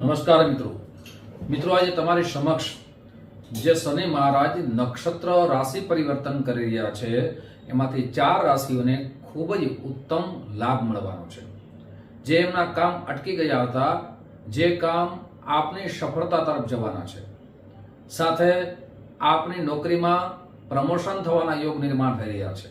નમસ્કાર મિત્રો. મિત્રો, આજે તમારી સમક્ષ જે શનિ મહારાજ નક્ષત્ર રાશિ પરિવર્તન કરી રહ્યા છે, એમાંથી ચાર રાશિઓને ખૂબ જ ઉત્તમ લાભ મળવાનો છે. જે એમના કામ અટકી ગયા હતા, જે કામ આપની સફળતા તરફ જવાના છે. સાથે આપની નોકરીમાં પ્રમોશન થવાના યોગ નિર્માણ થઈ રહ્યા છે.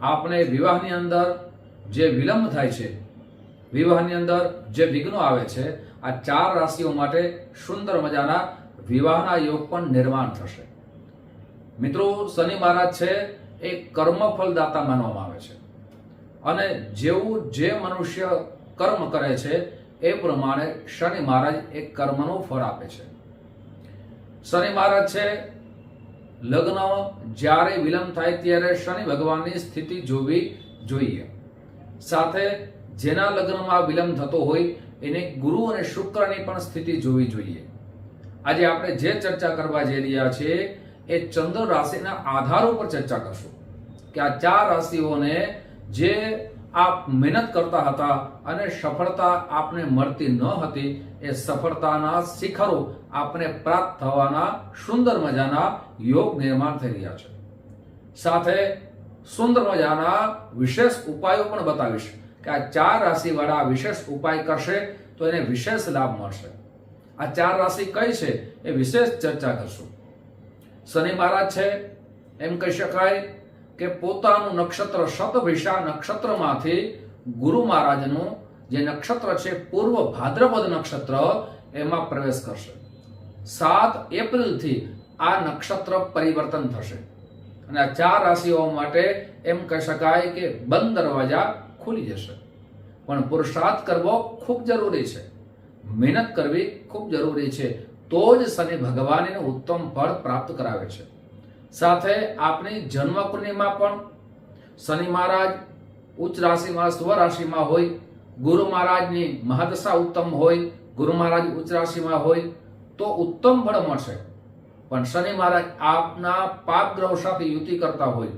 આપણે વિવાહની અંદર જે વિલંબ થાય છે, વિવાહની અંદર જે વિઘ્નો આવે છે આ ચાર રાશિઓ માટે સુંદર મજાના વિવાહના યોગ પણ નિર્માણ થશે. મિત્રો, શનિ મહારાજ છે, એ કર્મફલદાતા માનવામાં આવે છે. અને જેવું જે મનુષ્ય કર્મ કરે છે, એ પ્રમાણે શનિ મહારાજ એ કર્મનું ફળ આપે છે. શનિ મહારાજ છે, લગ્ન જ્યારે વિલંબ થાય ત્યારે શનિ ભગવાનની સ્થિતિ જોવી જોઈએ. સાથે જેના લગ્નમાં વિલંબ થતો હોય એને ગુરુ અને શુક્રની પણ સ્થિતિ જોવી જોઈએ. આજે આપણે જે ચર્ચા કરવા જઈ રહ્યા છીએ, એ ચંદ્ર રાશિના આધાર ઉપર ચર્ચા કરશું. કે આ ચાર રાશિઓને જે આપ મહેનત કરતા હતા અને સફળતા આપને મળતી ન હતી, એ સફળતાના શિખરો આપને પ્રાપ્ત થવાના સુંદર મજાના યોગ નિર્માણ થઈ રહ્યા છે. સાથે સુંદર મજાના વિશેષ ઉપાયો પણ બતાવીશ. કે આ ચાર રાશિ વાળા વિશેષ ઉપાય કરશે તો એને વિશેષ લાભ મળશે. આ ચાર રાશિ કઈ છે એ વિશેષ ચર્ચા કરશું. શનિ મહારાજ છે, એમ કહી શકાય કે પોતાનું નક્ષત્ર શતભિષા નક્ષત્રમાંથી ગુરુ મહારાજનું જે નક્ષત્ર છે, પૂર્વ ભાદ્રપદ નક્ષત્ર, એમાં પ્રવેશ કરશે. સાત એપ્રિલથી આ નક્ષત્ર પરિવર્તન થશે. અને આ ચાર રાશિઓ માટે એમ કહી શકાય કે બંધ દરવાજા ખુલી જશે. પણ પુરુષાર્થ કરવો ખૂબ જરૂરી છે. મહેનત કરવી ખૂબ જરૂરી છે. તો જ શનિ ભગવાનને ઉત્તમ ફળ પ્રાપ્ત કરાવે છે. સાથે આપણી જન્મ કુંડલીમાં પણ શનિ મહારાજ ઉચ્ચ રાશિમાં સ્વ રાશિમાં હોય, ગુરુ મહારાજની મહાદશા ઉત્તમ હોય, ગુરુ મહારાજ ઉચ્ચ રાશિમાં હોય, તો ઉત્તમ ફળ મળશે. પણ શનિ મહારાજ આપના પાપ ગ્રહ સાથે યુતિ કરતા હોય,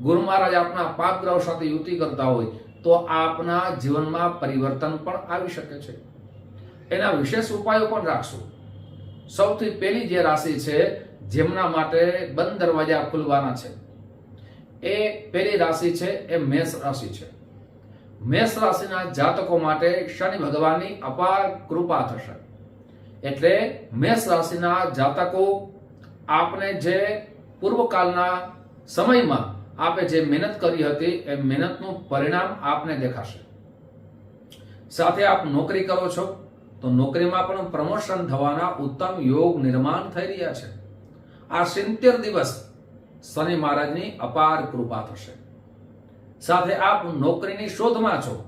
ગુરુ મહારાજ આપના પાપ ગ્રહ સાથે યુતિ કરતા હોય તો આપના જીવનમાં પરિવર્તન પણ આવી શકે છે. એના વિશેષ ઉપાયો પણ રાખશો. સૌથી પહેલી જે રાશિ છે, જેમના માટે બંધ દરવાજા ખુલવાના છે. એ પહેલી રાશિ છે, એ મેષ રાશિ છે. મેષ રાશિના જાતકો માટે શનિ ભગવાનની અપાર કૃપા થશે. એટલે મેષ રાશિના જાતકો આપને જે પૂર્વકાળના સમયમાં આપે જે મહેનત કરી હતી, એ મહેનતનું પરિણામ આપને દેખાશે. સાથે આપ નોકરી કરો છો, તો નોકરીમાં પણ પ્રમોશન થવાના ઉત્તમ યોગ નિર્માણ થઈ રહ્યા છે. આ સિત્તેર દિવસ શનિ મહારાજની અપાર કૃપા થશે. સાથે આપ નોકરીની શોધમાં છો.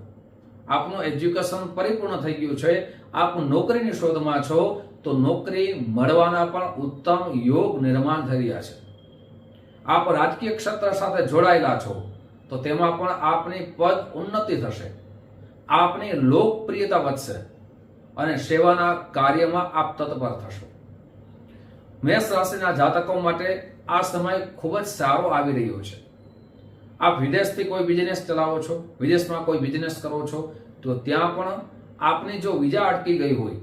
આપનું એજ્યુકેશન પરિપૂર્ણ થઈ ગયું છે. આપ નોકરીની શોધમાં છો, તો નોકરી મળવાના પણ ઉત્તમ યોગ નિર્માણ થઈ રહ્યા છે. આપ રાજકીય ક્ષેત્ર સાથે જોડાયેલા છો, તો તેમાં પણ આપની પદ ઉન્નતિ થશે. આપની લોકપ્રિયતા વધશે અને સેવાના કાર્યમાં આપ તત્પર થશો. મેષ રાશિના જાતકો માટે આ સમય ખૂબ જ સારો આવી રહ્યો છે. આપ વિદેશથી કોઈ બિઝનેસ ચલાવો છો, વિદેશમાં કોઈ બિઝનેસ કરો છો, તો ત્યાં પણ આપની જો વિઝા અટકી ગઈ હોય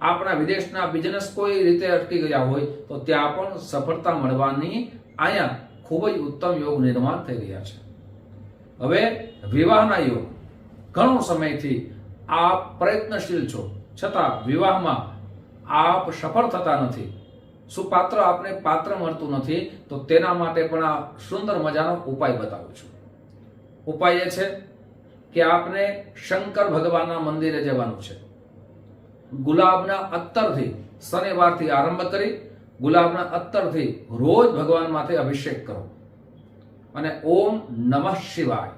આપણા વિદેશના બિઝનેસ કોઈ રીતે અટકી ગયા હોય, તો ત્યાં પણ સફળતા મળવાની અહીંયા ખૂબ જ ઉત્તમ યોગ નિર્માણ થઈ રહ્યા છે. હવે વિવાહના યોગ. ઘણો સમયથી આપ પ્રયત્નશીલ છો. છતાં વિવાહમાં આપ સફળ થતા નથી. સુપાત્ર આપને પાત્ર મળતું નથી, તો તેના માટે પણ આ સુંદર મજાનો ઉપાય બતાવું છું. ઉપાય એ છે કે આપને શંકર ભગવાનના મંદિરે જવાનું છે. ગુલાબના અત્તરથી શનિવારથી આરંભ કરી ગુલાબના અત્તરથી રોજ ભગવાન માથે અભિષેક કરો. અને ઓમ નમઃ શિવાય.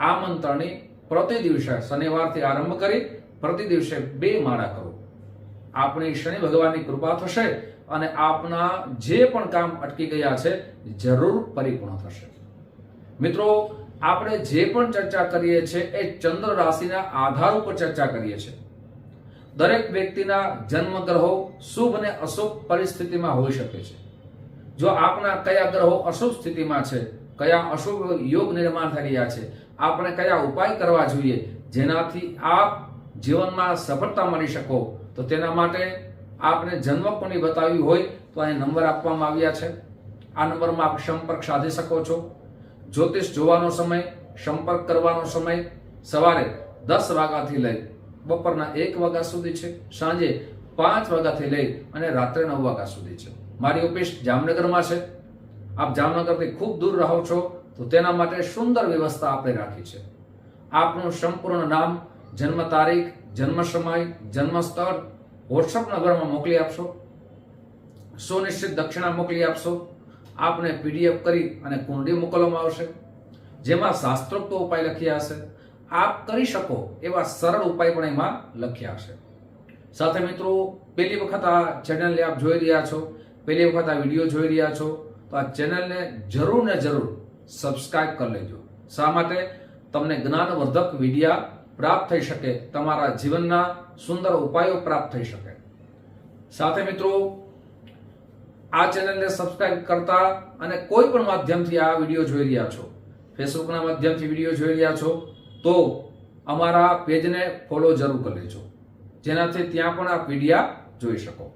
આ મંત્રની પ્રતિ દિવસે શનિવારથી આરંભ કરી પ્રતિ દિવસે બે માળા કરો. આપણી શનિ ભગવાનની કૃપા થશે અને આપના જે પણ કામ અટકી ગયા છે જરૂર પરિપૂર્ણ થશે. મિત્રો, આપણે જે પણ ચર્ચા કરીએ છીએ એ ચંદ્ર રાશિના આધાર ઉપર ચર્ચા કરીએ છીએ. દરેક વ્યક્તિના જન્મ ગ્રહો શુભ અને અશુભ પરિસ્થિતિમાં હોઈ શકે છે. જો આપના કયા ગ્રહો અશુભ સ્થિતિમાં છે, કયા અશુભ યોગ નિર્માણ થઈ રહ્યા છે, આપણે કયા ઉપાય કરવા જોઈએ, જેનાથી આપ જીવનમાં સફળતા મળી શકો, તો તેના માટે આપને જન્મ કોની બતાવી હોય તો અહીં નંબર આપવામાં આવ્યા છે. આ નંબરમાં આપ સંપર્ક સાધી શકો છો. જ્યોતિષ જોવાનો સમય, સંપર્ક કરવાનો સમય સવારે દસ વાગ્યાથી લઈ બપોરના એક વાગ્યા સુધી છે, સાંજે પાંચ વાગ્યાથી લઈ અને રાત્રે નવ વાગ્યા સુધી છે. મારી ઓફિસ જામનગરમાં છે. આપ જામનગરથી ખૂબ દૂર રહો છો, તો તેના માટે સુંદર વ્યવસ્થા આપણે રાખી છે. આપનું સંપૂર્ણ નામ, જન્મ તારીખ, જન્મ સમય, જન્મ સ્થળ વોટ્સઅપ નંબરમાં મોકલી આપશો. સુનિશ્ચિત દક્ષિણા મોકલી આપશો. આપને પીડીએફ કરી અને કુંડી મોકલવામાં આવશે. જેમાં શાસ્ત્રોક્ત ઉપાય લખ્યા હશે. આપ કરી શકો એવા સરળ ઉપાય પણ એમાં લખ્યા હશે. સાથે મિત્રો, પહેલી વખત આ ચેનલને આપ જોઈ રહ્યા છો, પહેલી વખત આ વીડિયો જોઈ રહ્યા છો, તો આ ચેનલને જરૂર ને જરૂર સબસ્ક્રાઇબ કરી લેજો. શા માટે? તમને જ્ઞાનવર્ધક વિડિયા પ્રાપ્ત થઈ શકે, તમારા જીવનના સુંદર ઉપાયો પ્રાપ્ત થઈ શકે. સાથે મિત્રો, આ ચેનલને સબસ્ક્રાઇબ કરતા અને કોઈ પણ માધ્યમથી આ વીડિયો જોઈ રહ્યા છો ફેસબુકના માધ્યમથી વીડિયો જોઈ રહ્યા છો તો અમારા પેજને ફોલો જરૂર કરી લેજો. જેનાથી ત્યાં પણ આ વિડીયા જોઈ શકો.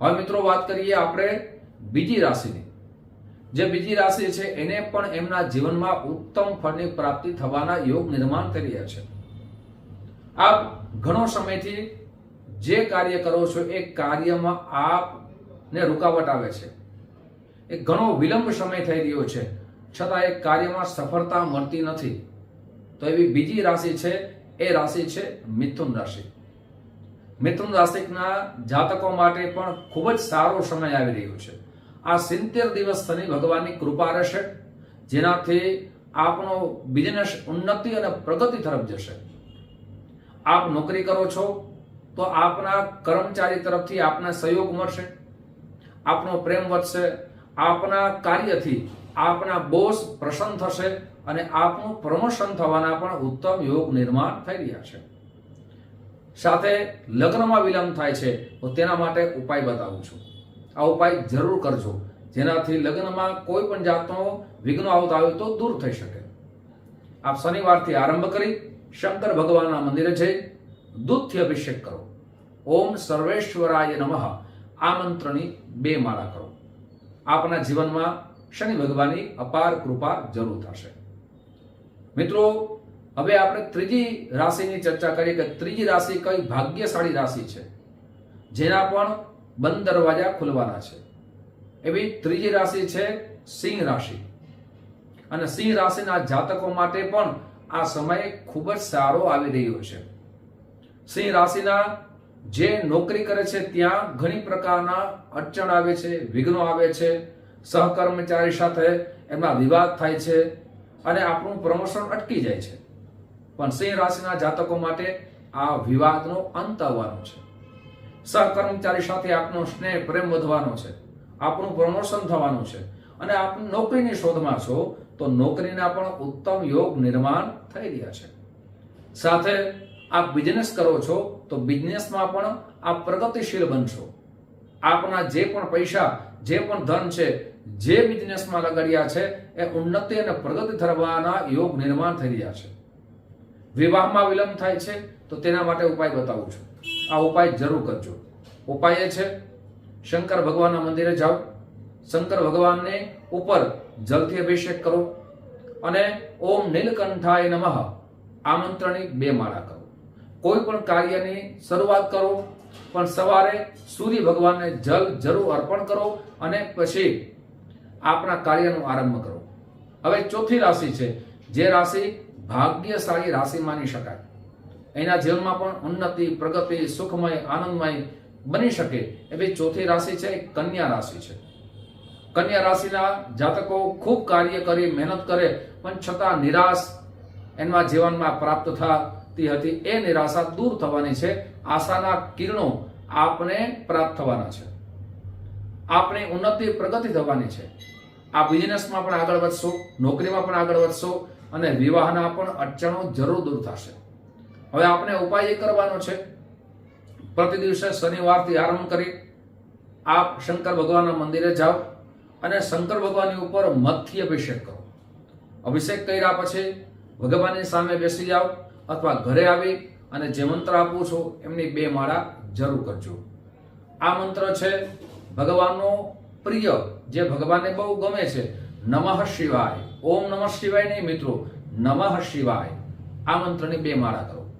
હવે મિત્રો વાત કરીએ આપણે બીજી રાશિની. જે બીજી રાશિ છે, એને પણ એમના જીવનમાં ઉત્તમ ફળની પ્રાપ્તિ થવાના યોગ નિર્માણ કરી રહ્યા છે. આપ ઘણો સમયથી જે કાર્ય કરો છો, એ કાર્યમાં આપને રૂકાવટ આવે છે. એ ઘણો વિલંબ સમય થઈ રહ્યો છે. છતાં એ કાર્યમાં સફળતા મળતી નથી. તો એવી બીજી રાશિ છે, એ રાશિ છે મિથુન રાશિ. મિથુન રાશિના જાતકો માટે પણ ખૂબ જ સારો સમય આવી રહ્યો છે. આ સિત્તેર દિવસ શનિ ભગવાનની કૃપા રહેશે, જેનાથી આપનો બિઝનેસ ઉન્નતિ અને પ્રગતિ તરફ જશે. આપ નોકરી કરો છો, તો આપના કર્મચારી તરફથી આપને સહયોગ મળશે. આપનો પ્રેમ વધશે, આપના કાર્યથી આપના બોસ પ્રસન્ન થશે અને આપનું પ્રમોશન થવાના પણ ઉત્તમ યોગ નિર્માણ થઈ રહ્યા છે. સાથે લગ્નમાં વિલંબ થાય છે, તો તેના માટે ઉપાય બતાવું છું. આ ઉપાય જરૂર કરજો. જેનાથી લગ્નમાં કોઈ પણ જાતનો વિઘ્ન આવતા હોય તો દૂર થઈ શકે. આપ શનિવારથી આરંભ કરી શંકર ભગવાનના મંદિરે જઈ દૂધથી અભિષેક કરો. ઓમ સર્વેશ્વરાય નમઃ. આ મંત્રની બે માળા કરો. આપના જીવનમાં શનિ ભગવાનની અપાર કૃપા જરૂર થશે. મિત્રો, હવે આપણે ત્રીજી રાશિની ચર્ચા કરીએ કે ત્રીજી રાશિ કઈ ભાગ્યશાળી રાશિ છે? જેના પણ બંધ દરવાજા ખુલવાના છે. એવી ત્રીજી રાશિ છે સિંહ રાશિ. અને સિંહ રાશિના જાતકો માટે પણ આ સમય ખૂબ જ સારો આવી રહ્યો છે. સિંહ રાશિના જે નોકરી કરે છે ત્યાં ઘણી પ્રકારના અડચણ આવે છે, વિઘ્નો આવે છે, સહકર્મચારી સાથે એમાં વિવાદ થાય છે અને આપણું પ્રમોશન અટકી જાય છે. પણ સિંહ રાશિના જાતકો માટે આ વિવાદનો અંત આવવાનો છે. સહકર્મચારી સાથે આપનો સ્નેહ પ્રેમ વધવાનો છે. આપણું પ્રમોશન થવાનું છે. અને આપ નોકરીની શોધમાં છો, તો નોકરીના પણ ઉત્તમ યોગ નિર્માણ થઈ રહ્યા છે. સાથે આપ બિઝનેસ કરો છો, તો બિઝનેસમાં પણ આપ પ્રગતિશીલ બનશો. આપના જે પણ પૈસા, જે પણ ધન છે જે બિઝનેસમાં લગાડ્યા છે, એ ઉન્નતિ અને પ્રગતિ થવાના યોગ નિર્માણ થઈ રહ્યા છે. વિવાહમાં વિલંબ થાય છે, તો તેના માટે ઉપાય બતાવું છું. આ ઉપાય જરૂર કરજો. ઉપાય એ છે, શંકર ભગવાનના મંદિરે જાઓ. શંકર ભગવાનને ઉપર જલથી અભિષેક કરો અને ઓમ નીલકંઠાય નમઃ આમંત્રણની બે માળા કરો. કોઈ પણ કાર્યની શરૂઆત કરો, પણ સવારે સૂર્ય ભગવાનને જલ જરૂર અર્પણ કરો અને પછી આપના કાર્યનો આરંભ કરો. હવે ચોથી રાશિ છે, જે રાશિ ભાગ્યશાળી રાશિ માની શકાય. એના જીવનમાં પણ ઉન્નતિ, પ્રગતિ, સુખમય, આનંદમય બની શકે એવી ચોથી રાશિ છે, કન્યા રાશિ છે. કન્યા રાશિના જાતકો ખૂબ કાર્ય કરી, મહેનત કરે, પણ છતાં નિરાશ એના જીવનમાં પ્રાપ્ત થતી હતી. એ નિરાશા દૂર થવાની છે. આશાના કિરણો આપને પ્રાપ્ત થવાના છે. આપણે ઉન્નતિ પ્રગતિ થવાની છે. આ બિઝનેસમાં પણ આગળ વધશો, નોકરીમાં પણ આગળ વધશો અને વિવાહના પણ અડચણો જરૂર દૂર થશે. હવે આપણે ઉપાય એ કરવાનો છે. પ્રતિ દિવસે શનિવારથી આરંભ કરી આપ શંકર ભગવાનના મંદિરે જાઓ અને શંકર ભગવાનની ઉપર મધથી અભિષેક કરો. અભિષેક કર્યા પછી ભગવાનની સામે બેસી જાઓ અથવા ઘરે આવી અને જે મંત્ર આપું છું એમની બે માળા જરૂર કરજો. આ મંત્ર છે ભગવાનનો પ્રિય, જે ભગવાનને બહુ ગમે છે, નમઃ શિવાય. ઓમ નમઃ શિવાય નહીં મિત્રો, નમઃ શિવાય. આ મંત્રની બે માળા કરો.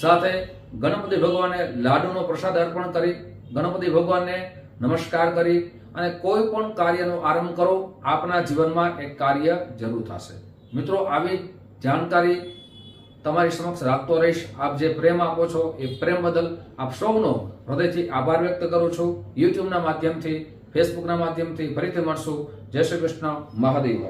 સાથે ગણપતિ ભગવાનને લાડુનો પ્રસાદ અર્પણ કરી, ગણપતિ ભગવાનને નમસ્કાર કરી અને કોઈ પણ કાર્યનો આરંભ કરો, આપના જીવનમાં એક કાર્ય જરૂર થશે. મિત્રો, આવી જાણકારી તમારી સમક્ષ રાખતો રહીશ. આપ જે પ્રેમ આપો છો એ પ્રેમ બદલ આપ સૌનો હૃદયથી આભાર વ્યક્ત કરું છું. યુટ્યુબના માધ્યમથી ફેસબુકના માધ્યમથી ફરીથી મળશું. જય શ્રી કૃષ્ણ. મહાદેવ.